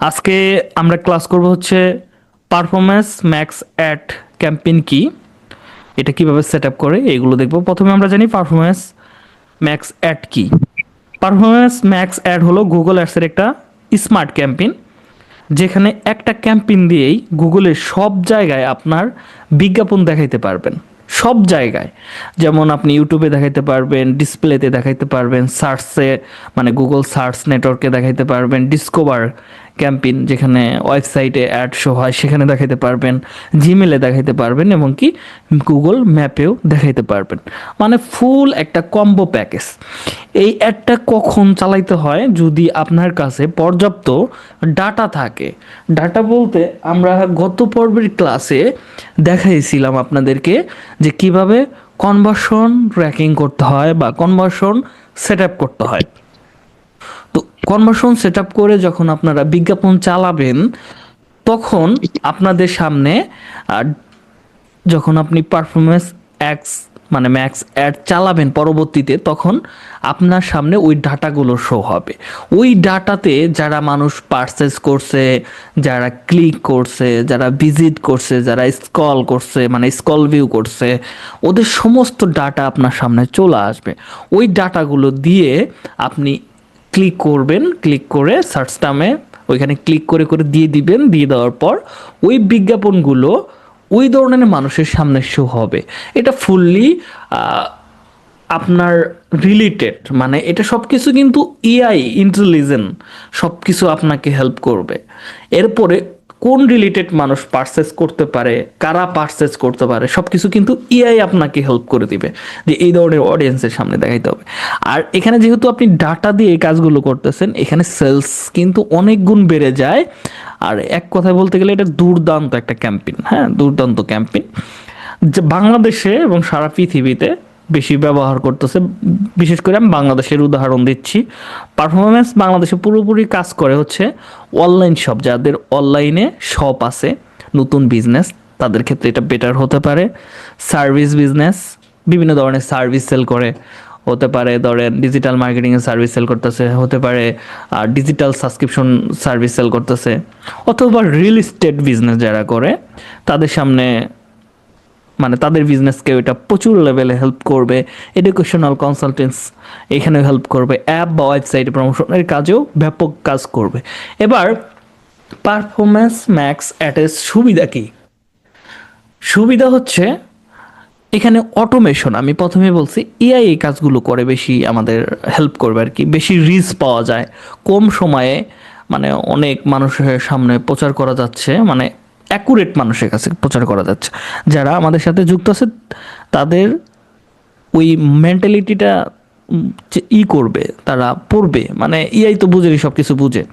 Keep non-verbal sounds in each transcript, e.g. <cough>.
আজকে আমরা ক্লাস করব হচ্ছে পারফরমেন্স ম্যাক্স অ্যাট ক্যাম্পেইন কি? এটা কীভাবে সেট আপ করে? এইগুলো দেখব। প্রথমে আমরা জানি পারফরমেন্স ম্যাক্স অ্যাড কি? পারফরমেন্স ম্যাক্স অ্যাড হলো গুগল অ্যাডসের একটা স্মার্ট ক্যাম্পেইন যেখানে একটা ক্যাম্পেইন দিয়েই গুগলের সব জায়গায় আপনার বিজ্ঞাপন দেখাইতে পারবেন। সব জায়গায়। যেমন আপনি ইউটিউবে দেখাইতে পারবেন ডিসপ্লেতে দেখাইতে পারবেন সার্চে মানে গুগল সার্চ নেটওয়ার্কে দেখাইতে পারবেন ডিসকভার ক্যাম্পেইন যেখানে ওয়েবসাইটে অ্যাড শো হয়, সেখানে দেখাইতে পারবেন জিমেলে দেখাইতে পারবেন এবং কি গুগল ম্যাপেও দেখাইতে পারবেন। মানে ফুল একটা কম্বো প্যাকেজ এই অ্যাডটা কখন চালাইতে হয়? যদি আপনার কাছে পর্যাপ্ত ডাটা থাকে। ডাটা বলতে আমরা গত পর্বের ক্লাসে দেখাইছিলাম আপনাদেরকে যে কীভাবে কনভার্সন ট্র্যাকিং করতে হয় বা কনভার্সন সেট আপ করতে হয়। কনভার্সন সেট আপ করে যখন আপনারা বিজ্ঞাপন চালাবেন, তখন আপনাদের সামনে যখন আপনি পারফরমেন্স অ্যাক্স মানে ম্যাক্স অ্যাড চালাবেন পরবর্তীতে, তখন আপনার সামনে ওই ডাটাগুলো শো হবে। ওই ডাটাতে যারা মানুষ পারচেস করছে, যারা ক্লিক করছে, যারা ভিজিট করছে, যারা স্কল করছে মানে স্কল ভিউ করছে, ওদের সমস্ত ডাটা আপনার সামনে চলে আসবে। ওই ডাটাগুলো দিয়ে আপনি ক্লিক করবেন ক্লিক করে সার্চ টামে ওইখানে ক্লিক করে করে দিয়ে দিবেন, দিয়ে দেওয়ার পর ওই বিজ্ঞাপনগুলো ওই ধরনের মানুষের সামনে শো হবে। এটা ফুললি আপনার রিলেটেড মানে এটা সব কিছু কিন্তু এআই ইন্টেলিজেন্ট সব কিছু আপনাকে হেল্প করবে। এরপরে কোন রিলেটেড মানুষ পারচেস করতে পারে, কারা পারচেস করতে পারে সব কিছু কিন্তু এআই আপনাকে হেল্প করে দিবে যে এই ধরনের অডিয়েন্সের সামনে দেখাইতে হবে। আর এখানে যেহেতু আপনি ডাটা দিয়ে এই কাজগুলো করতেছেন, এখানে সেলস কিন্তু অনেক গুণ বেড়ে যায়। আর এক কথায় বলতে গেলে এটা দুর্দান্ত একটা ক্যাম্পেইন হ্যাঁ দুর্দান্ত ক্যাম্পেইন যে বাংলাদেশে এবং সারা পৃথিবীতে বেশি ব্যবহার করতেছে। বিশেষ করে আমি বাংলাদেশের উদাহরণ দিচ্ছি। পারফরমেন্স বাংলাদেশে পুরোপুরি কাজ করে হচ্ছে অনলাইন শপ যাদের অনলাইনে শপ আছে, নতুন বিজনেস তাদের ক্ষেত্রে এটা বেটার হতে পারে। সার্ভিস বিজনেস বিভিন্ন ধরনের সার্ভিস সেল করে হতে পারে। ধরেন ডিজিটাল মার্কেটিংয়ের সার্ভিস সেল করতেছে, হতে পারে। আর ডিজিটাল সাবস্ক্রিপশন সার্ভিস সেল করতেছে। অথবা রিয়েল এস্টেট বিজনেস যারা করে, তাদের সামনে মানে তাদের বিজনেসকে এটা প্রচুর লেভেলে হেল্প করবে। এডুকেশনাল কনসালটেন্স এখানেও হেল্প করবে। অ্যাপ বা ওয়েবসাইট প্রমোশনের কাজেও ব্যাপক কাজ করবে। এবার পারফরমেন্স ম্যাক্স অ্যাটের সুবিধা কী? সুবিধা হচ্ছে, এখানে অটোমেশন আমি প্রথমে বলছি এআই এই কাজগুলো করে বেশি আমাদের হেল্প করবে আর কি। বেশি রিচ পাওয়া যায়। কম সময়ে মানে অনেক মানুষের সামনে প্রচার করা যাচ্ছে। মানে অ্যাকুরেট মানুষের কাছে প্রচার করা যাচ্ছে। যারা আমাদের সাথে যুক্ত আছে, তাদের ওই মেন্টালিটিটা ই করবে, তারা পড়বে। মানে ইআই তো বুঝে সব কিছু বুঝে।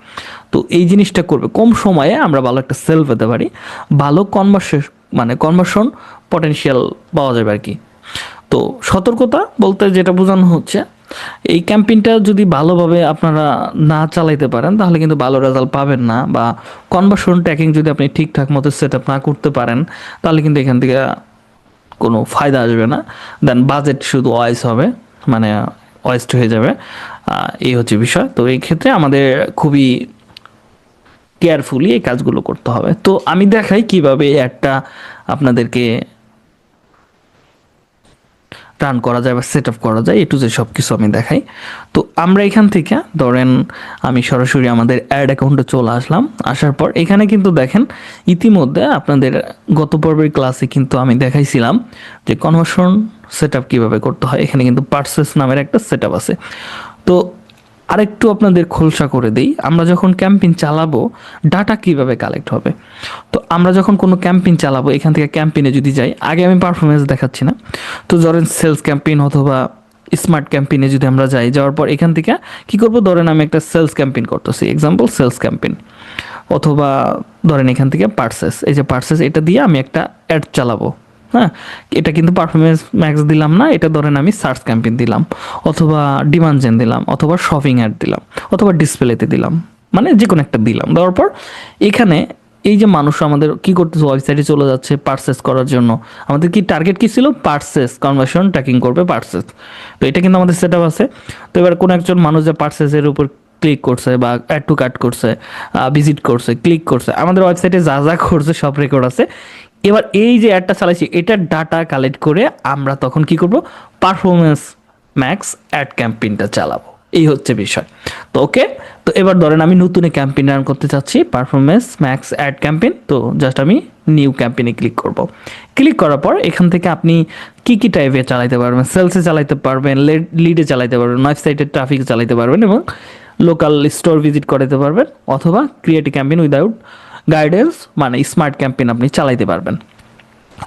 তো এই জিনিসটা করবে। কম সময়ে আমরা ভালো একটা সেল পেতে পারি। ভালো কনভার্সেন মানে কনভার্সন পটেনশিয়াল পাওয়া যাবে আর কি। তো সতর্কতা বলতে যেটা বোঝানো হচ্ছে এই ক্যাম্পেইনটা যদি ভালোভাবে আপনারা না চালাইতে পারেন, তাহলে কিন্তু ভালো রেজাল্ট পাবেন না বা কনভার্সন ট্র্যাকিং যদি আপনি ঠিকঠাক মতো সেট আপ না করতে পারেন, তাহলে কিন্তু এখান থেকে কোনো ফায়দা আসবে না। দেন বাজেট শুধু ওয়াইস হবে মানে ওয়েস্ট হয়ে যাবে। এই হচ্ছে বিষয়। তো এই ক্ষেত্রে আমাদের খুবই কেয়ারফুলি এই কাজগুলো করতে হবে। তো আমি দেখাই কীভাবে একটা আপনাদেরকে রান করা যায় বা সেট আপ করা যায় এ যে সব কিছু আমি দেখাই। তো আমরা এখান থেকে, ধরেন আমি সরাসরি আমাদের অ্যাড অ্যাকাউন্টে চলে আসলাম, আসার পর এখানে কিন্তু দেখেন, ইতিমধ্যে আপনাদের গত পর্বের ক্লাসে কিন্তু আমি দেখাইছিলাম যে কনভার্সন সেট আপ কীভাবে করতে হয়। এখানে কিন্তু পার্সেস নামের একটা সেট আছে। তো আরেকটু আপনাদের খোলসা করে দেই। আমরা যখন ক্যাম্পেইন চালাবো, ডাটা কীভাবে কালেক্ট হবে? তো আমরা যখন কোনো ক্যাম্পেইন চালাবো, এখান থেকে ক্যাম্পেইনে যদি যাই, আগে আমি পারফরমেন্স দেখাচ্ছি না। তো ধরেন সেলস ক্যাম্পেইন অথবা স্মার্ট ক্যাম্পেইনে যদি আমরা যাই, যাওয়ার পর এখান থেকে কি করব? ধরেন আমি একটা সেলস ক্যাম্পেইন করতেছি। এক্সাম্পল সেলস ক্যাম্পেইন অথবা ধরেন এখান থেকে পার্সেস এই যে পার্সেস এটা দিয়ে আমি একটা অ্যাড চালাবো। হ্যাঁ এটা কিন্তু পারফরমেন্স ম্যাক্স দিলাম না, এটা ধরেন আমি সার্চ ক্যাম্পেইন দিলাম, অথবা ডিমান্ড জেন দিলাম, অথবা শপিং অ্যাড দিলাম, অথবা ডিসপ্লেতে দিলাম মানে যে কোনো একটা দিলাম। দেওয়ার পর এখানে এই যে মানুষ আমাদের কি করতেছে ওয়েবসাইটে চলে যাচ্ছে পার্সেস করার জন্য। আমাদের কি টার্গেট কি ছিল? পার্সেস কনভার্সন ট্র্যাকিং করবে পার্সেস তো এটা কিন্তু আমাদের সেট আছে। তো এবার কোনো একজন মানুষ যে পার্সেসের উপর ক্লিক করছে বা অ্যাড টু কাট করছে ভিজিট করছে ক্লিক করছে, আমাদের ওয়েবসাইটে যা যা করছে সব রেকর্ড আছে। এবার এই যে অ্যাডটা চালাইছি, এটার ডাটা কালেক্ট করে আমরা তখন কি করব? পারফরমেন্স ম্যাক্স অ্যাড ক্যাম্পেইনটা চালাবো। এই হচ্ছে বিষয়। তো ওকে তো এবার ধরেন আমি নতুন ক্যাম্পেইন রান করতে চাচ্ছি পারফরমেন্স ম্যাক্স অ্যাড ক্যাম্পেইন তো জাস্ট আমি নিউ ক্যাম্পেইনে ক্লিক করব। ক্লিক করার পর এখান থেকে আপনি কি কি টাইপে চালাইতে পারবেন? সেলসে চালাইতে পারবেন লিডে চালাইতে পারবেন ওয়েবসাইটের ট্রাফিক চালাইতে পারবেন এবং লোকাল স্টোর ভিজিট করাতে পারবেন অথবা ক্রিয়েটিভ ক্যাম্পেইন উইদাউট গাইডেন্স মানে স্মার্ট ক্যাম্পেইন আপনি চালাইতে পারবেন।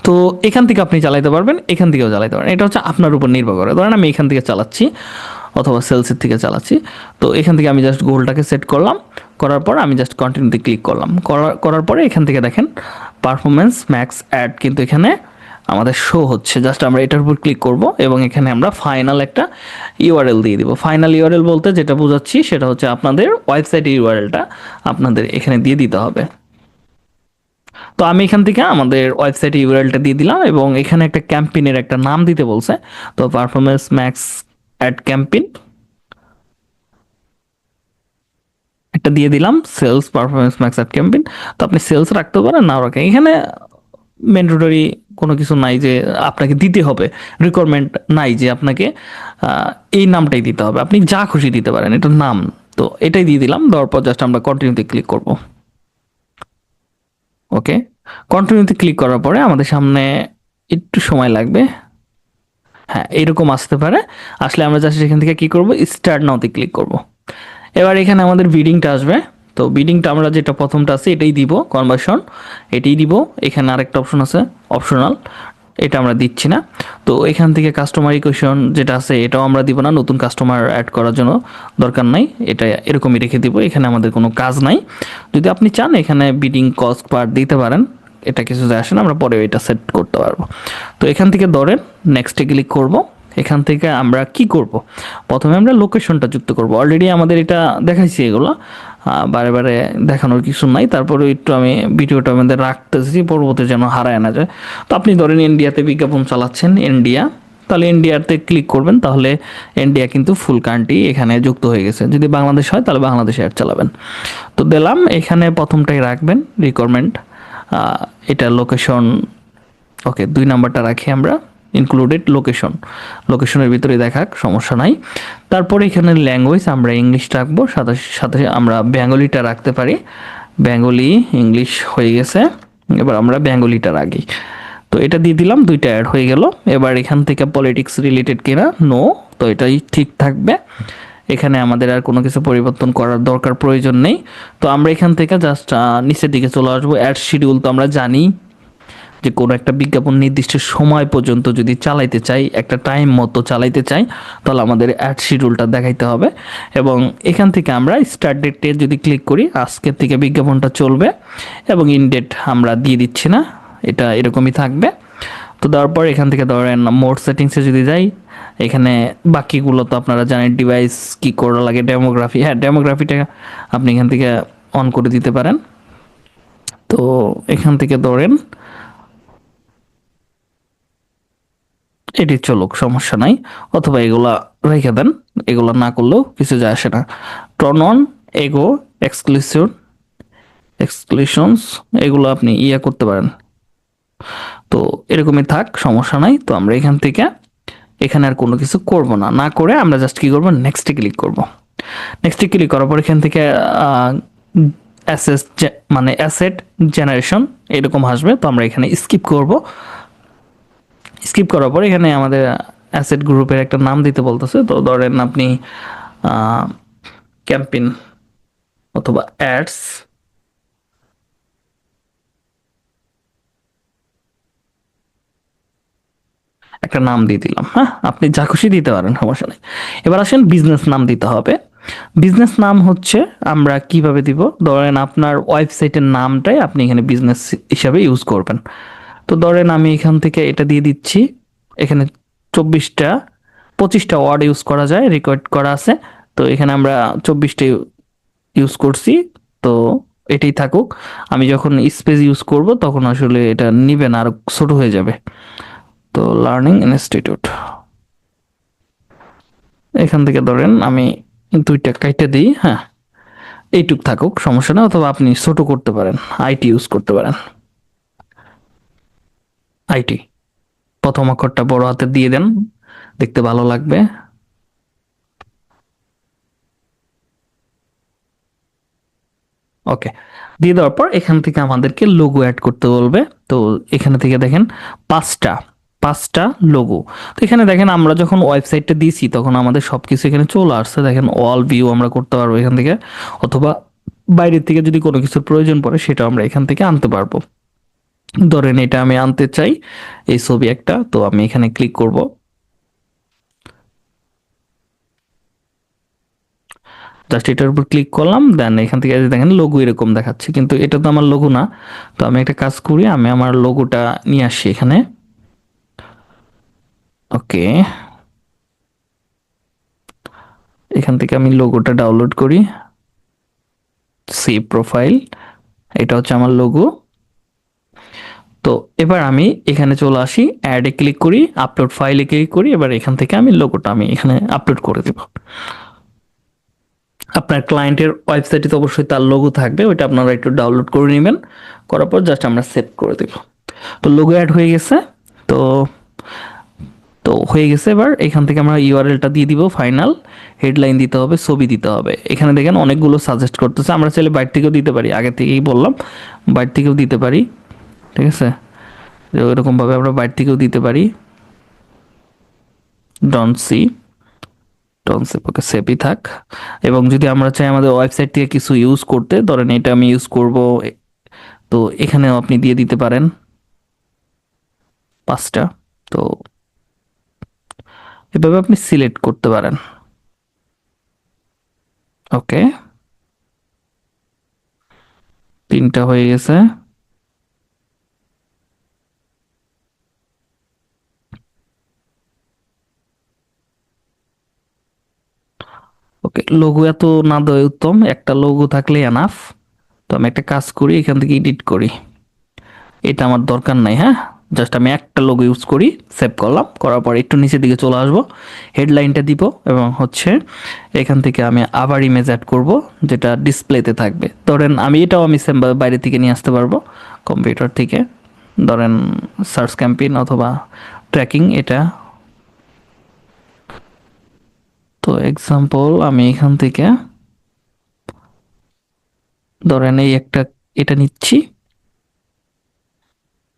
তো এখান থেকে আপনি চালাইতে পারবেন, এখান থেকেও চালাইতে পারবেন। এটা হচ্ছে আপনার উপর নির্ভর করে। ধরেন আমি এখান থেকে চালাচ্ছি, অথবা সেলসের থেকে চালাচ্ছি। তো এখান থেকে আমি জাস্ট গোলটাকে সেট করলাম। করার পর আমি জাস্ট কন্টিনিউতে ক্লিক করলাম। করার করার পরে এখান থেকে দেখেন পারফরমেন্স ম্যাক্স অ্যাড কিন্তু এখানে আমাদের শো হচ্ছে। জাস্ট আমরা এটার উপর ক্লিক করব এবং এখানে আমরা ফাইনাল একটা ইউআরএল দিয়ে দিব। ফাইনাল ইউআরএল বলতে যেটা বোঝাচ্ছি, সেটা হচ্ছে আপনাদের ওয়েবসাইট ইউআরএলটা আপনাদের এখানে দিয়ে দিতে হবে। তো আমি এখান থেকে আমাদের ওয়েবসাইটে ইউআরএলটা দিয়ে দিলাম এবং এখানে একটা ক্যাম্পেইনের একটা নাম দিতে বলছে। তো পারফরমেন্স ম্যাক্স অ্যাড ক্যাম্পেইন একটা দিয়ে দিলাম sales performance max ad campaign তো আপনি সেলস রাখতে পারেন, নাও রাখেন। এখানে ম্যান্ডেটরি কোনো কিছু নাই যে আপনাকে দিতে হবে। রিকোয়ারমেন্ট নাই যে আপনাকে এই নামটাই দিতে হবে। আপনি যা খুশি দিতে পারেন, এটার নাম। তো এটাই দিয়ে দিলাম, দেওয়ার পর জাস্ট আমরা কন্টিনিউতে ক্লিক করব। ওকে কন্টিনিউতে ক্লিক করার পরে আমাদের সামনে একটু সময় লাগবে। হ্যাঁ এরকম আসতে পারে। আসলে আমরা জাস্ট এখান থেকে কি করব? স্টার্ট নাওতে ক্লিক করব। এবার এখানে আমাদের বিডিংটা আসবে। তো বিডিংটা আমরা যেটা প্রথমটা আছে, এটাই দিব কনভার্সন এটাই দিব। এখানে আরেকটা অপশন আছে অপশনাল এটা আমরা দিচ্ছি না। তো এখান থেকে কাস্টমার ইকুয়েশন যেটা আছে, এটাও আমরা দিব না। নতুন কাস্টমার অ্যাড করার জন্য দরকার নাই। এটা এরকমই রেখে দিব। এখানে আমাদের কোনো কাজ নাই। যদি আপনি চান এখানে বিডিং কস্ট পার দিতে পারেন, এটা কিছু যায় আসে না। আমরা পরে এটা সেট করতে পারব। তো এখান থেকে ধরেন নেক্সটে ক্লিক করব। এখান থেকে আমরা কি করব? প্রথমে আমরা লোকেশনটা যুক্ত করব। অলরেডি আমাদের এটা দেখাইছি এগুলো। বারে বারে দেখানোর কিছু নাই। তারপরে একটু আমি ভিডিওটা আমাদের রাখতেছি পরবর্তী যেন হারায় না যায়। তো আপনি ধরেন ইন্ডিয়াতে বিজ্ঞাপন চালাচ্ছেন, ইন্ডিয়া। তাহলে ইন্ডিয়াতে ক্লিক করবেন, তাহলে ইন্ডিয়া কিন্তু ফুল কান্ট্রি এখানে যুক্ত হয়ে গেছে। যদি বাংলাদেশ হয়, তাহলে বাংলাদেশে অ্যাড চালাবেন। তো দিলাম, এখানে প্রথমটাই রাখবেন রিকোয়ারমেন্ট এটা লোকেশন ওকে দুই নাম্বারটা রাখি আমরা। ইনক্লুডেড লোকেশন লোকেশনের ভিতরে দেখাক সমস্যা নাই। তারপরে এখানে ল্যাঙ্গুয়েজ আমরা ইংলিশ রাখব, সাথে সাথে আমরা বেঙ্গলিটা রাখতে পারি। বেঙ্গলি ইংলিশ হয়ে গেছে। এবার আমরা বেঙ্গলিটা রাখি। তো এটা দিয়ে দিলাম, দুইটা অ্যাড হয়ে গেল। এবার এখান থেকে পলিটিক্স রিলেটেড কিনা? নো তো এটাই ঠিক থাকবে। এখানে আমাদের আর কোনো কিছু পরিবর্তন করার দরকার প্রয়োজন নেই। তো আমরা এখান থেকে জাস্ট নিচের দিকে চলে আসব। অ্যাড শিডিউল তো আমরা জানি। যে কোনো একটা বিজ্ঞাপন নির্দিষ্ট সময় পর্যন্ত যদি চালাইতে চাই, একটা টাইম মতো চালাইতে চাই, তাহলে আমাদের অ্যাড শিডিউলটা দেখাইতে হবে। এবং এখান থেকে আমরা স্টার্ট ডেটে যদি ক্লিক করি, আজকের থেকে বিজ্ঞাপনটা চলবে এবং ইন ডেট আমরা দিয়ে দিচ্ছি না, এটা এরকমই থাকবে। তো দেওয়ার পর এখান থেকে ধরেন মোড সেটিংসে যদি যাই, এখানে বাকিগুলো তো আপনারা জানেন ডিভাইস কি করা লাগে ডেমোগ্রাফি হ্যাঁ ডেমোগ্রাফিটা আপনি এখান থেকে অন করে দিতে পারেন। তো এখান থেকে ধরেন এটি চলুক, সমস্যা নাই। অথবা এগুলা রেখে দেন, এগুলো না করলেও কিছু যায় আসে না। Torn on ego exclusion exclusions এগুলো আপনি ইয়া করতে পারেন। তো এরকমই থাক, সমস্যা নাই। তো আমরা এখান থেকে, এখানে আর কোনো কিছু করব না। না করে আমরা জাস্ট কি করব? নেক্সটে ক্লিক করব। নেক্সটে ক্লিক করার পর এখান থেকে অ্যাসেস মানে অ্যাসেট জেনারেশন এরকম আসবে। তো আমরা এখানে স্কিপ করব। স্কিপ করার পর এখানে আমাদের অ্যাসেট গ্রুপের একটা নাম দিতে বলতেছে। তো ধরেন আপনি ক্যাম্পেইন অথবা অ্যাডস একটা নাম দিয়ে দিলাম হ্যাঁ? আপনি যা খুশি দিতে পারেন, সমস্যা নেই। এবার আসেন বিজনেস নাম দিতে হবে। বিজনেস নাম হচ্ছে, আমরা কীভাবে দিব? ধরেন আপনার ওয়েবসাইটের নামটাই আপনি এখানে বিজনেস হিসাবে ইউজ করবেন। তো ধরেন আমি এখান থেকে এটা দিয়ে দিচ্ছি। এখানে চব্বিশটা, পঁচিশটা ওয়ার্ড ইউজ করা যায় রেকর্ড করা আছে। তো এখানে আমরা চব্বিশটা ইউজ করছি। তো এটাই থাকুক। আমি যখন স্পেস ইউজ করব, তখন আসলে এটা নিবে না আর ছোট হয়ে যাবে। তো লার্নিং ইনস্টিটিউট এখান থেকে ধরেন আমি দুইটা কাইটে দিই হ্যাঁ। এইটুক থাকুক, সমস্যা না অথবা আপনি ছোট করতে পারেন আইটি ইউজ করতে পারেন। আইটি। প্রথম অক্ষরটা বড় হাতে দিয়ে দেন, দেখতে ভালো লাগবে। ওকে, দিয়ে দেওয়ার পর এখান থেকে আমাদেরকে লোগো অ্যাড করতে বলবে। তো এখানে থেকে দেখেন, পাঁচটা পাঁচটা লোগো তো এখানে দেখেন, আমরা যখন ওয়েবসাইটটা দিয়েছি, তখন আমাদের সব কিছু এখানে চলে আসছে। দেখেন অল ভিউ আমরা করতে পারব এখান থেকে। অথবা বাইরের থেকে যদি কোনো কিছুর প্রয়োজন পড়ে সেটা আমরা এখান থেকে আনতে পারব। ধরেন এটা আমি আনতে চাই, এই ছবি একটা, তো আমি এখানে ক্লিক করব। জাস্ট এটার উপর ক্লিক করলাম দেন এখান থেকে দেখেন লোগো এরকম দেখাচ্ছে, কিন্তু এটা তো আমার লোগো না। তো আমি একটা কাজ করি, আমি আমার লোগোটা নিয়ে আসি এখানে। ওকে এখান থেকে আমি লোগোটা ডাউনলোড করি। সেভ প্রোফাইল এটা হচ্ছে আমার লোগো তো এবার আমি এখানে চলে আসি অ্যাডে ক্লিক করি আপলোড ফাইলে ক্লিক করি, এবার এখান থেকে আমি লোগোটা আমি এখানে আপলোড করে দেব। আপনার ক্লায়েন্টের ওয়েবসাইটে তো অবশ্যই তার লোগো থাকবে, ওইটা আপনারা একটু ডাউনলোড করে নেবেন, করার পর জাস্ট আমরা সেভ করে দেব। তো লোগো অ্যাড হয়ে গেছে, তো তো হয়ে গেছে এবার এখান থেকে আমরা ইউআরএলটা দিয়ে দিব ফাইনাল হেডলাইন দিতে হবে, ছবি দিতে হবে। এখানে দেখেন অনেকগুলো সাজেস্ট করতেছে, আমরা চাইলে বাইরে থেকেও দিতে পারি, আগে থেকেই বললাম, বাইরে থেকেও দিতে পারি। ঠিক আছে? এরকমভাবে আমরা বাইরে থেকেও দিতে পারি। ডন সি ডন সি ওকে থাক। এবং যদি আমরা চাই আমাদের ওয়েবসাইট থেকে কিছু ইউজ করতে, ধরেন এটা আমি ইউজ করব তো এখানেও আপনি দিয়ে দিতে পারেন। পাঁচটা। তো এভাবে আপনি সিলেক্ট করতে পারেন। ওকে তিনটা হয়ে গেছে। লোগো এত না দেয় উত্তম। একটা লোগো থাকলে এনাফ তো আমি একটা কাজ করি, এখান থেকে এডিট করি। এটা আমার দরকার নাই হ্যাঁ? জাস্ট আমি একটা লোগো ইউজ করি সেভ করলাম। করার পর একটু নিচের দিকে চলে আসব। হেডলাইনটা দিব এবং হচ্ছে এখান থেকে আমি আবার ইমেজ অ্যাড করব, যেটা ডিসপ্লেতে থাকবে। ধরেন আমি এটাও আমি সেম বাইরে থেকে নিয়ে আসতে পারব কম্পিউটার থেকে। ধরেন সার্চ ক্যাম্পেইন অথবা ট্র্যাকিং এটা তো এক্সাম্পল আমি এখান থেকে ধরেন এই একটা এটা নিচ্ছি।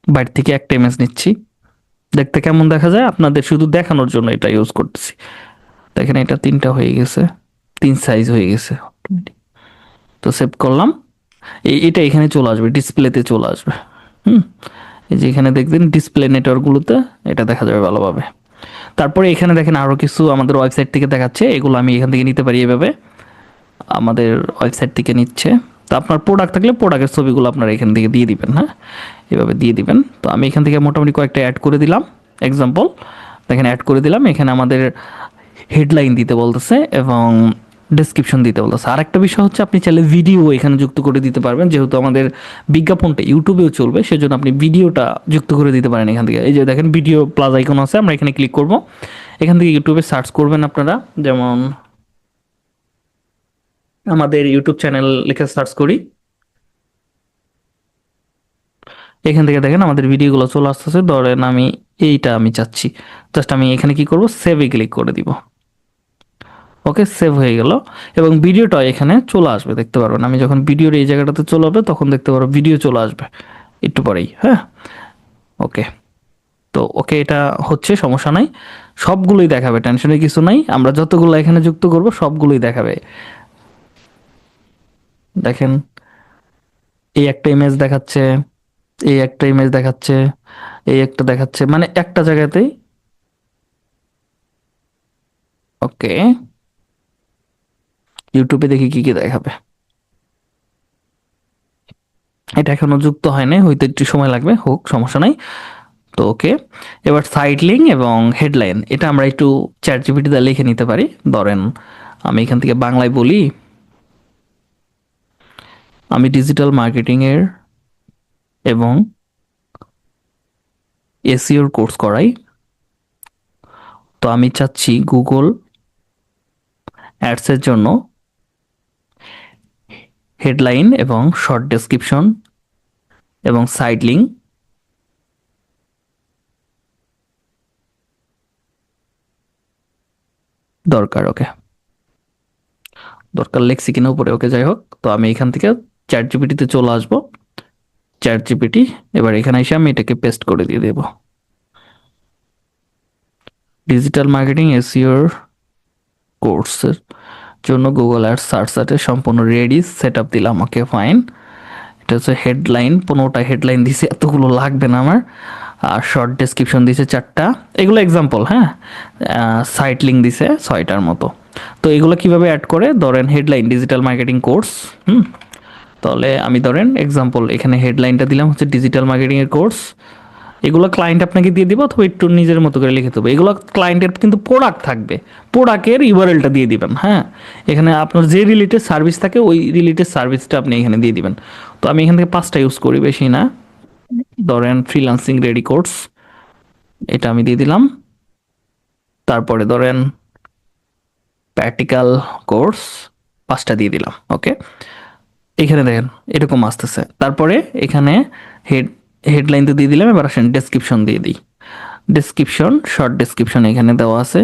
বাইরে থেকে একটা ইমেজ নিচ্ছি। দেখতে কেমন দেখা যায়? আপনাদের শুধু দেখানোর জন্য এটা ইউজ করতেছি। দেখেন এটা তিনটা হয়ে গেছে। তিন সাইজ হয়ে গেছে। তো সেভ করলাম। এই, এটা এখানে চলে আসবে ডিসপ্লেতে চলে আসবে। হুম? এই যে এখানে দেখবেন ডিসপ্লে নেটওয়ার্কগুলোতে এটা দেখা যাবে ভালোভাবে। তারপরে এখানে দেখেন আরও কিছু আমাদের ওয়েবসাইট থেকে দেখাচ্ছে। এগুলো আমি এখান থেকে নিতে পারি এভাবে। আমাদের ওয়েবসাইট থেকে নিচ্ছে। তো আপনার প্রোডাক্ট থাকলে প্রোডাক্টের ছবিগুলো আপনারা এখান থেকে দিয়ে দিবেন হ্যাঁ? এভাবে দিয়ে দিবেন। তো আমি এখান থেকে মোটামুটি কয়েকটা অ্যাড করে দিলাম। এক্সাম্পল দেখেন অ্যাড করে দিলাম। এখানে আমাদের হেডলাইন দিতে বলতেছে এবং ডেসক্রিপশন দিতে বলতেছে আর একটা বিষয় হচ্ছে আপনি চাইলে ভিডিও এখানে যুক্ত করে দিতে পারবেন, যেহেতু আমাদের বিজ্ঞাপনটা ইউটিউবেও চলবে, সেজন্য আপনি ভিডিওটা যুক্ত করে দিতে পারেন এখান থেকে। এই যে দেখেন ভিডিও প্লাস আইকন আছে, আমরা এখানে ক্লিক করব। এখান থেকে ইউটিউবে সার্চ করবেন আপনারা, যেমন আমাদের ইউটিউব চ্যানেল লিখে সার্চ করি। এখান থেকে দেখেন, আমাদের ভিডিওগুলো চলে আসতেছে, ধরেন আমি এইটা আমি চাচ্ছি। জাস্ট আমি এখানে কি করব সেভে ক্লিক করে দিব। ওকে সেভ হয়ে গেল। এবং ভিডিওটা এখানে চলে আসবে, দেখতে পারবেন। আমি যখন ভিডিওর এই জায়গাটাতে চলে আসবে তখন দেখতে পারব ভিডিও চলে আসবে। একটু পরেই হ্যাঁ? ওকে। তো ওকে, এটা হচ্ছে, সমস্যা নাই। সবগুলোই দেখাবে টেনশনের কিছু নাই। আমরা যতগুলো এখানে যুক্ত করব, সবগুলোই দেখাবে। দেখেন, এই একটা ইমেজ দেখাচ্ছে, এই একটা ইমেজ দেখাচ্ছে, এই একটা দেখাচ্ছে মানে একটা জায়গাতেই, ওকে। ইউটিউবে দেখি কি কি দেখাবে। এটা এখনও যুক্ত হয় নাই হয়তো একটু সময় লাগবে, হোক, সমস্যা নাই। তো ওকে, এবার সাইড লিঙ্ক এবং হেডলাইন, এটা আমরা একটু চ্যাট জিপিটিতে লিখে নিতে পারি। ধরেন, আমি এখান থেকে বাংলায় বলি, আমি ডিজিটাল মার্কেটিংয়ের এবং এসিওর কোর্স করাই। তো আমি চাচ্ছি গুগল অ্যাডসের জন্য হেডলাইন এবং শর্ট ডেসক্রিপশন এবং সাইড লিঙ্ক দরকার ওকে দরকার লেখছি কিনা উপরে ওকে যাই হোক। তো আমি এখান থেকে চ্যাট জিপিটিতে চলে আসব। চ্যাট জিপিটি এবার এখানে এসে আমি এটাকে পেস্ট করে দিয়ে দেব। ডিজিটাল মার্কেটিং এসিওর কোর্সের জন্য গুগল অ্যাড সার্চ সার্চে সম্পূর্ণ রেডি সেট আপ দিলাম ওকে ফাইন এটা হচ্ছে হেডলাইন পনেরোটা হেডলাইন দিছে, এতগুলো লাগবে না আমার। আর শর্ট ডেসক্রিপশন দিছে চারটা। এগুলো এক্সাম্পল হ্যাঁ? সাইট লিঙ্ক দিছে ছয়টার মতো। তো এগুলো কীভাবে অ্যাড করে? ধরেন হেডলাইন ডিজিটাল মার্কেটিং কোর্স হুম? তাহলে আমি ধরেন এক্সাম্পল এখানে হেডলাইনটা দিলাম, হচ্ছে ডিজিটাল মার্কেটিংয়ের কোর্স এগুলো ক্লায়েন্ট আপনাকে দিয়ে দিব অথবা একটু নিজের মতো করে লিখে দেবো। এগুলো ক্লায়েন্টের কিন্তু প্রোডাক্ট থাকবে। প্রোডাক্টের ইউআরএলটা দিয়ে দিবেন হ্যাঁ? এখানে আপনার যে রিলেটেড সার্ভিস থাকে, ওই রিলেটেড সার্ভিসটা আপনি এখানে দিয়ে দিবেন। তো আমি এখান থেকে পাঁচটা ইউজ করি, বেশি না। ধরেন ফ্রিলান্সিং রেডি কোর্স এটা আমি দিয়ে দিলাম। তারপরে ধরেন প্র্যাকটিক্যাল কোর্স পাঁচটা দিয়ে দিলাম ওকে এখানে দেখেন, এরকম আসতেছে। তারপরে এখানে হেড হেডলাইন তো দিয়ে দিলাম, এবার আসেন ডেসক্রিপশন দিয়ে দিই। ডেসক্রিপশন শর্ট ডেসক্রিপশন এখানে দেওয়া আছে।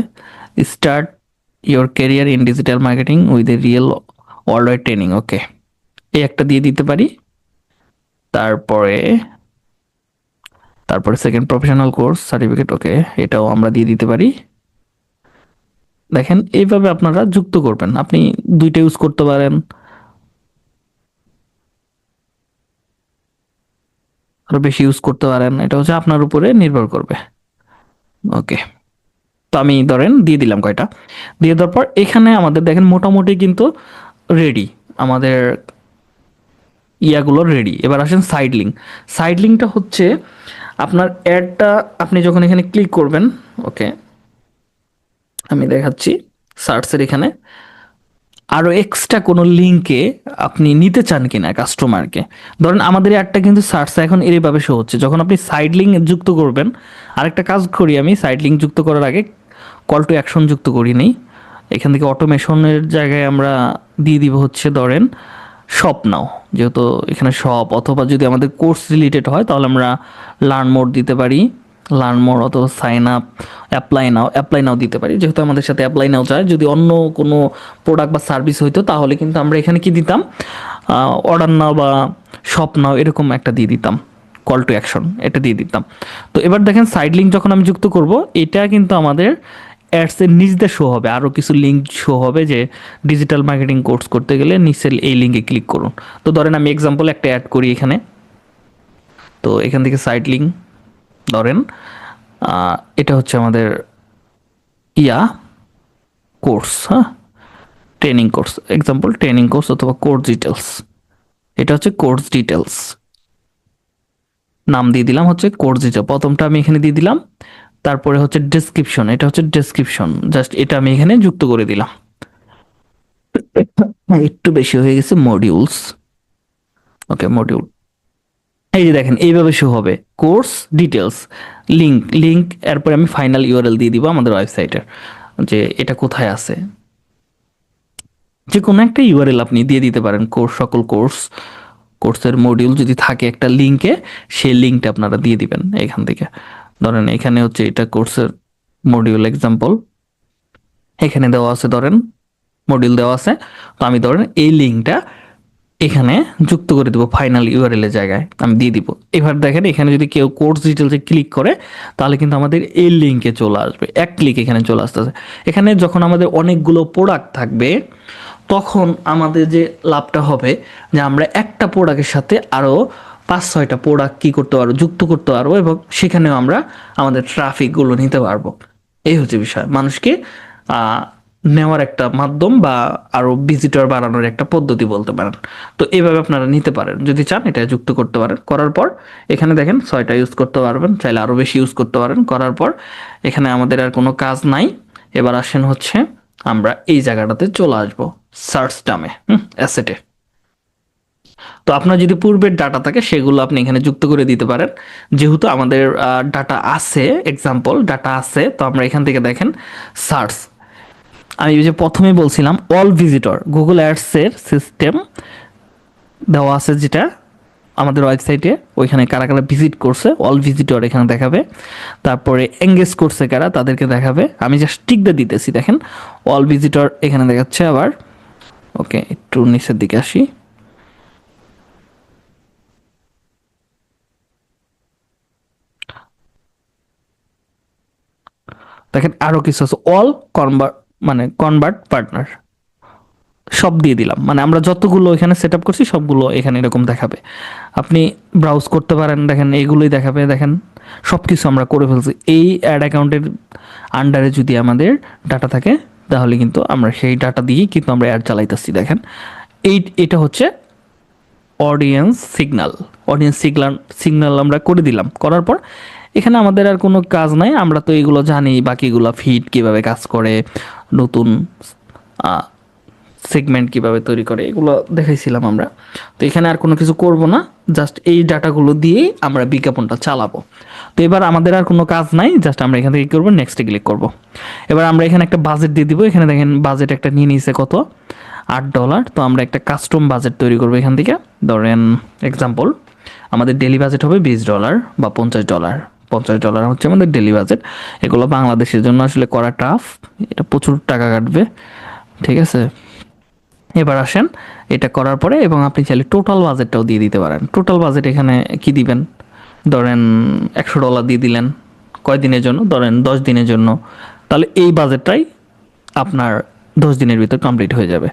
Start your career in digital marketing with a real world wide training okay এই একটা দিয়ে দিতে পারি। তারপরে তারপরে second professional course certificate okay এটাও আমরা দিয়ে দিতে পারি। দেখেন, এইভাবে আপনারা যুক্ত করবেন। আপনি দুইটা ইউজ করতে পারেন। আরও বেশি ইউজ করতে পারেন। এটা হচ্ছে আপনার উপরে নির্ভর করবে। ওকে তো আমি ধরেন দিয়ে দিলাম কয়টা? দিয়ে দেওয়ার পর এখানে আমাদের দেখেন মোটামুটি কিন্তু রেডি আমাদের ইয়াগুলো রেডি এবার আসেন সাইড লিঙ্ক সাইড লিঙ্কটা হচ্ছে আপনার অ্যাডটা আপনি যখন এখানে ক্লিক করবেন ওকে আমি দেখাচ্ছি সার্চের এখানে। আরও এক্সট্রা কোনো লিঙ্কে আপনি নিতে চান কিনা কাস্টমারকে ধরেন আমাদের অ্যাডটা কিন্তু সার্চে এখন এরইভাবে শো হচ্ছে। যখন আপনি সাইড লিঙ্ক যুক্ত করবেন, আরেকটা কাজ করি আমি সাইড লিঙ্ক যুক্ত করার আগে কল টু অ্যাকশন যুক্ত করি নেই। এখান থেকে অটোমেশনের জায়গায় আমরা দিয়ে দিব হচ্ছে ধরেন শপ নাও যেহেতু এখানে শপ অথবা যদি আমাদের কোর্স রিলেটেড হয়, তাহলে আমরা লার্ন মোড দিতে পারি। লার্ন মোর অথবা sign up apply now apply now দিতে পারি। যেহেতু আমাদের সাথে অ্যাপ্লাই নাও চায় যদি অন্য কোনো প্রোডাক্ট বা সার্ভিস হইতো, তাহলে কিন্তু আমরা এখানে কি দিতাম? অর্ডার নাও বা শপ নাও এরকম একটা দিয়ে দিতাম কল টু অ্যাকশন এটা দিয়ে দিতাম। তো এবার দেখেন সাইড লিঙ্ক যখন আমি যুক্ত করব, এটা কিন্তু আমাদের অ্যাডসের নিজদের শো হবে। আরও কিছু লিঙ্ক শো হবে যে ডিজিটাল মার্কেটিং কোর্স করতে গেলে নিচের এই লিঙ্কে ক্লিক করুন। তো ধরেন আমি এক্সাম্পল একটা অ্যাড করি এখানে। তো এখান থেকে সাইড লিঙ্ক ধরেন এটা হচ্ছে আমাদের ইয়া কোর্স হ্যাঁ? Training course example training course অথবা কোর্স ডিটেলস এটা হচ্ছে কোর্স ডিটেলস নাম দিয়ে দিলাম হচ্ছে কোর্স ডিটেল প্রথমটা আমি এখানে দিয়ে দিলাম, তারপরে হচ্ছে ডেসক্রিপশন এটা হচ্ছে ডেসক্রিপশন জাস্ট এটা আমি এখানে যুক্ত করে দিলাম। <coughs> একটু বেশি হয়ে গেছে মডিউলস ওকে মডিউল এই যে দেখেন, এইভাবে শো হবে। কোর্স ডিটেলস লিঙ্ক লিঙ্ক এরপরে আমি ফাইনাল ইউআরএল দিয়ে দিব আমাদের ওয়েবসাইটের যে এটা কোথায় আছে। যে কোনো একটা ইউআরএল আপনি দিয়ে দিতে পারেন কোর্স সকল কোর্স কোর্সের মডিউল যদি থাকে একটা লিঙ্কে সেই লিঙ্কটা আপনারা দিয়ে দিবেন এখান থেকে। ধরেন এখানে হচ্ছে এটা কোর্সের মডিউল এক্সাম্পল এখানে দেওয়া আছে ধরেন মডিউল দেওয়া আছে। তো আমি ধরেন এই লিঙ্কটা এখানে যুক্ত করে দেবো ফাইনাল ইউআরএল এর জায়গায়, আমি দিয়ে দিব। এবার দেখেন এখানে যদি কেউ কোর্স ডিটেলসে ক্লিক করে, তাহলে কিন্তু আমাদের এই লিঙ্কে চলে আসবে। এক ক্লিক এখানে চলে আসতেছে। এখানে যখন আমাদের অনেকগুলো প্রোডাক্ট থাকবে, তখন আমাদের যে লাভটা হবে, যে আমরা একটা প্রোডাক্টের সাথে আরও পাঁচ, ছয়টা প্রোডাক্ট কী করতে পারব, যুক্ত করতে পারব এবং সেখানেও আমরা আমাদের ট্রাফিকগুলো নিতে পারব। এই হচ্ছে বিষয়। মানুষকে নেওয়ার একটা মাধ্যম বা আরও ভিজিটর বাড়ানোর একটা পদ্ধতি বলতে পারেন। তো এইভাবে আপনারা নিতে পারেন। যদি চান, এটা যুক্ত করতে পারেন। করার পর এখানে দেখেন, ছয়টা ইউজ করতে পারবেন। চাইলে আরও বেশি ইউজ করতে পারেন। করার পর এখানে আমাদের আর কোনো কাজ নাই। এবার আসেন হচ্ছে, আমরা এই জায়গাটাতে চলে আসব সার্চ টামে হুম অ্যাসেটে তো আপনার যদি পূর্বের ডাটা থাকে, সেগুলো আপনি এখানে যুক্ত করে দিতে পারেন। যেহেতু আমাদের ডাটা আছে এক্সাম্পল ডাটা আছে, তো আমরা এখান থেকে দেখেন সার্চ আমি যে প্রথমে বলছিলাম অল ভিজিটর গুগল অ্যাডসের সিস্টেম দেওয়া আছে যেটা আমাদের ওয়েবসাইটে ওইখানে কারা কারা ভিজিট করছে অল ভিজিটর এখানে দেখাবে। তারপরে এঙ্গেজ করছে কারা, তাদেরকে দেখাবে। আমি জাস্ট টিকটা দিতেছি, দেখেন অল ভিজিটর এখানে দেখাচ্ছে আবার। ওকে একটু নিচের দিকে আসি। দেখেন আরও কিছু আছে অল কনভার্ট মানে কনভার্ট পার্টনার সব দিয়ে দিলাম। মানে আমরা যতগুলো এখানে সেট আপ করছি, সবগুলো এখানে এরকম দেখাবে। আপনি ব্রাউজ করতে পারেন, দেখেন এগুলোই দেখাবে, দেখেন সব কিছু আমরা করে ফেলছি। এই অ্যাড অ্যাকাউন্টের আন্ডারে যদি আমাদের ডাটা থাকে, তাহলে কিন্তু আমরা সেই ডাটা দিয়েই কিন্তু আমরা অ্যাড চালাইতেছি, দেখেন। এই, এটা হচ্ছে audience signal audience signal signal আমরা করে দিলাম। করার পর এখানে আমাদের আর কোনো কাজ নাই, আমরা তো এগুলো জানি বাকিগুলো ফিড কীভাবে কাজ করে, নতুন সেগমেন্ট কীভাবে তৈরি করে, এগুলো দেখাইছিলাম আমরা। তো এখানে আর কোনো কিছু করব না জাস্ট এই ডাটাগুলো দিয়েই আমরা বিজ্ঞাপনটা চালাবো। তো এবার আমাদের আর কোনো কাজ নাই জাস্ট আমরা এখান থেকে কী করব নেক্সটে ক্লিক করব। এবার আমরা এখানে একটা বাজেট দিয়ে দিব, এখানে দেখেন বাজেট একটা নিয়ে নিয়েছে কত? আট ডলার তো আমরা একটা কাস্টম বাজেট তৈরি করব এখান থেকে। ধরেন এক্সাম্পল আমাদের ডেলি বাজেট হবে বিশ ডলার বা পঞ্চাশ ডলার পঞ্চাশ ডলার হচ্ছে আমাদের ডেলি বাজেট এগুলো বাংলাদেশের জন্য আসলে করা টাফ এটা প্রচুর টাকা কাটবে, ঠিক আছে? এবার আসেন, এটা করার পরে এবং আপনি চাইলে টোটাল বাজেটটাও দিয়ে দিতে পারেন। টোটাল বাজেট এখানে কি দিবেন? ধরেন একশো ডলার দিয়ে দিলেন কয় দিনের জন্য? ধরেন দশ দিনের জন্য। তাহলে এই বাজেটটাই আপনার দশ দিনের ভিতর কমপ্লিট হয়ে যাবে।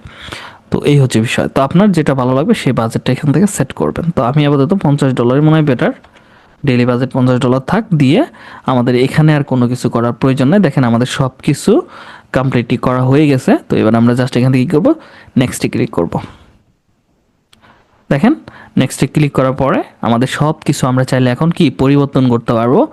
তো এই হচ্ছে বিষয়। তো আপনার যেটা ভালো লাগবে, সেই বাজেটটা এখান থেকে সেট করবেন। তো আমি আপাতত পঞ্চাশ ডলারই মনে হয় বেটার ডেলি বাজেট পঞ্চাশ ডলার থাক দিয়ে আমাদের এখানে আর কোনো কিছু করার প্রয়োজন নেই। দেখেন আমাদের সব কিছু কমপ্লিটলি করা হয়ে গেছে। তো এবার আমরা জাস্ট এখান থেকে কী করব? নেক্সটে ক্লিক করব। দেখেন নেক্সটে ক্লিক করার পরে আমাদের সব কিছু আমরা চাইলে এখন কি? পরিবর্তন করতে পারব।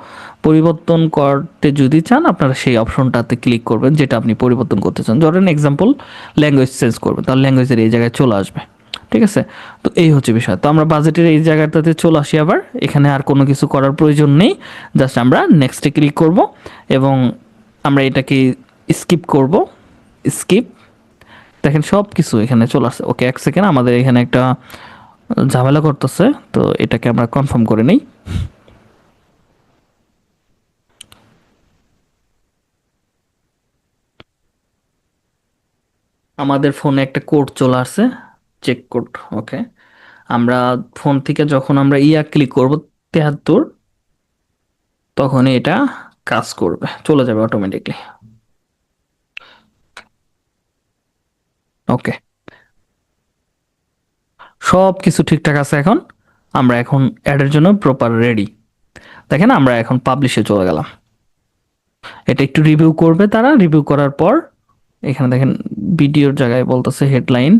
পরিবর্তন করতে যদি চান, আপনারা সেই অপশনটাতে ক্লিক করবেন যেটা আপনি পরিবর্তন করতে চান। ধরেন এক্সাম্পল ল্যাঙ্গুয়েজ চেঞ্জ করবেন। তাহলে ল্যাঙ্গুয়েজের এই জায়গায় চলে আসবে। ঠিক আছে? তো এই হচ্ছে বিষয়। তো আমরা বাজেটের এই জায়গাটাতে চলে আসি আবার। এখানে আর কোনো কিছু করার প্রয়োজন নেই। জাস্ট আমরা নেক্সটে ক্লিক করব এবং আমরা এটাকে স্কিপ করব। স্কিপ দেখেন সব কিছু এখানে চলে আসছে। ওকে এক সেকেন্ড আমাদের এখানে একটা ঝামেলা করতেছে। তো এটাকে আমরা কনফার্ম করে নিই। আমাদের ফোনে একটা কোড চলে আসছে। চেক কোড ওকে আমরা ফোন থেকে যখন আমরা ইয়া ক্লিক করব, তেহাত্তর তখন এটা কাজ করবে, চলে যাবে অটোমেটিকলি ওকে সব কিছু ঠিকঠাক আছে এখন? আমরা এখন অ্যাডের জন্য প্রপার রেডি দেখেন আমরা এখন পাবলিশে চলে গেলাম। এটা একটু রিভিউ করবে তারা রিভিউ করার পর, এখানে দেখেন ভিডিওর জায়গায় বলতেছে headline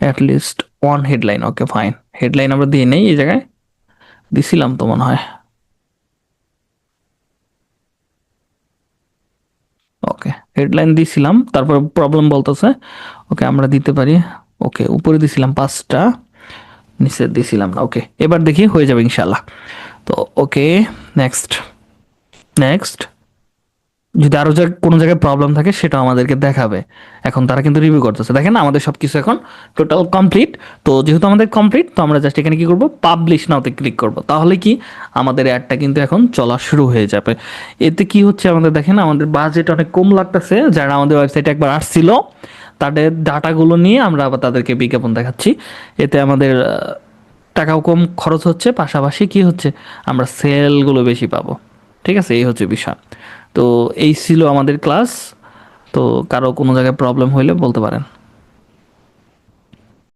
at least one headline okay fine headline আমরা দিয়ে নেই এই জায়গায়। দিছিলাম তো মনে হয়। ওকে হেডলাইন দিছিলাম, তারপর প্রবলেম বলতেছে। ওকে আমরা দিতে পারি। ওকে উপরে দিছিলাম পাঁচটা, নিচে দিছিলাম না। ওকে এবার দেখি হয়ে যাবে ইনশাল্লাহ তো ওকে নেক্সট নেক্সট যদি আরও কোনো জায়গায় প্রবলেম থাকে সেটা আমাদেরকে দেখাবে। এখন তারা কিন্তু রিভিউ করতেছে। দেখেন আমাদের সব কিছু এখন টোটাল কমপ্লিট তো যেহেতু আমাদের কমপ্লিট তো আমরা জাস্ট এখানে কি করব? পাবলিশ নাওতে ক্লিক করব। তাহলে কি? আমাদের অ্যাডটা কিন্তু এখন চলা শুরু হয়ে যাবে। এতে কি হচ্ছে আমাদের, দেখেন আমাদের বাজেট অনেক কম লাগতেছে। যারা আমাদের ওয়েবসাইটে একবার আসছিল, তাদের ডাটাগুলো নিয়ে আমরা আবার তাদেরকে বিজ্ঞাপন দেখাচ্ছি। এতে আমাদের টাকাও কম খরচ হচ্ছে। পাশাপাশি কি হচ্ছে? আমরা সেলগুলো বেশি পাবো। ঠিক আছে? এই হচ্ছে বিষয়। তো এই ছিল আমাদের ক্লাস। তো কারও কোনো জায়গায় প্রবলেম হইলে বলতে পারেন।